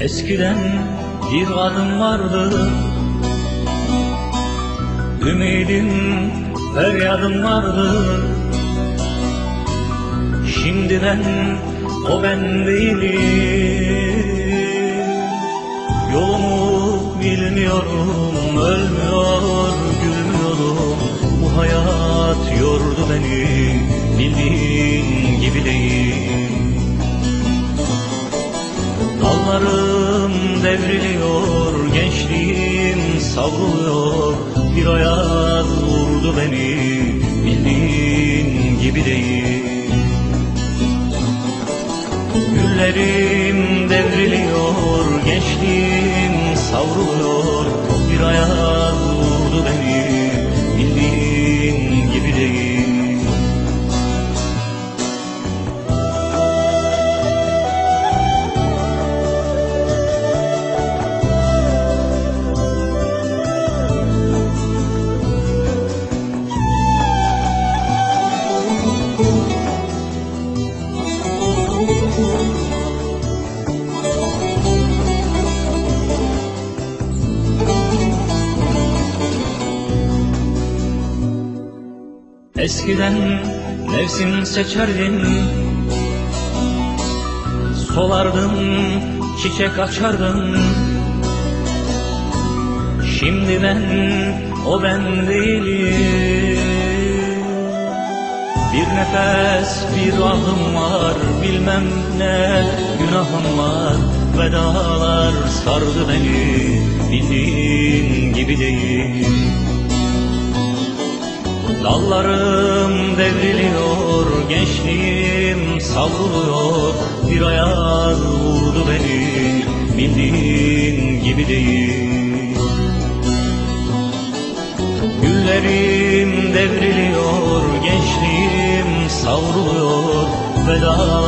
Eskiden bir adım vardı. Ümidim feryadım vardı. Şimdi ben o ben değilim. Yolumu bilmiyorum Ölmüyor gülmüyorum Bu hayat yordu beni savruluyor Bir ayaz vurdu beni, bildiğin gibi değil. Güllerim devriliyor, gençliğim savruluyor Eskiden mevsim seçerdim Solardım, çiçek açardım Şimdi ben o ben değilim. Bir nefes bir ahım var Bilmem ne günahım var. Vedalar sardı beni Bildiğin gibi değil Dallarım devriliyor, gençliğim savruluyor. Bir ayaz vurdu beni, bildiğin gibi değil. Güllerim devriliyor, gençliğim savruluyor. Vedalar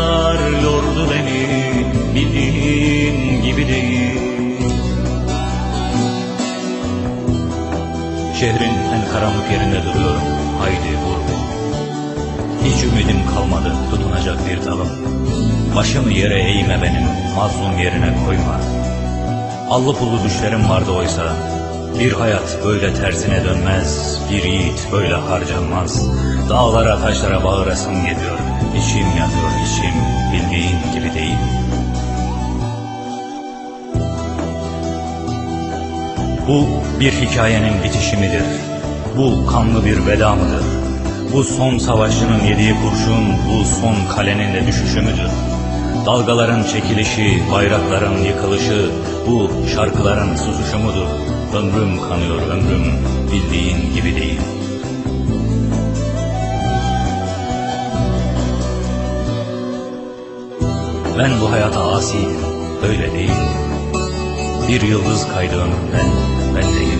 en karanlık yerinde duruyorum. Haydi vur. Hiç ümidim kalmadı tutunacak bir dalım. Başımı yere eğme benim, mazlum yerine koyma. Allı pullu düşlerim vardı oysa. Bir hayat böyle tersine dönmez, bir yiğit böyle harcanmaz. Dağlara taşlara bağırasım geliyor, içim yanıyor içim, bildiğin gibi değil. Bu bir hikayenin bitişi midir? Bu kanlı bir veda mıdır? Bu son savaşçının yediği kurşun, bu son kalenin de düşüşü müdür? Dalgaların çekilişi, bayrakların yıkılışı, bu şarkıların susuşu mudur? Ömrüm kanıyor ömrüm, bildiğin gibi değil. Ben bu hayata asiyim, öyle değil. Bir yıldız kaydı ömrümden, ben de yenildim.